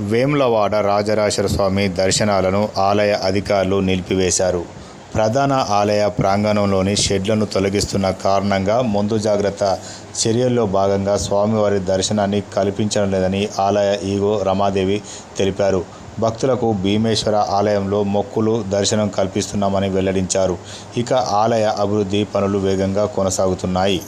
వేములవాడ రాజరాజేశ్వర స్వామి దర్శనాలను ఆలయ అధికారులు నిలిపివేశారు. ప్రధాన ఆలయ ప్రాంగణంలోని షెడ్లను తొలగిస్తున్న కారణంగా ముందు జాగ్రత్త చర్యల్లో భాగంగా స్వామివారి దర్శనాన్ని కల్పించడం లేదని ఆలయ ఈగో రమాదేవి తెలిపారు. భక్తులకు భీమేశ్వర ఆలయంలో మొక్కులు దర్శనం కల్పిస్తున్నామని వెల్లడించారు. ఇక ఆలయ అభివృద్ధి పనులు వేగంగా కొనసాగుతున్నాయి.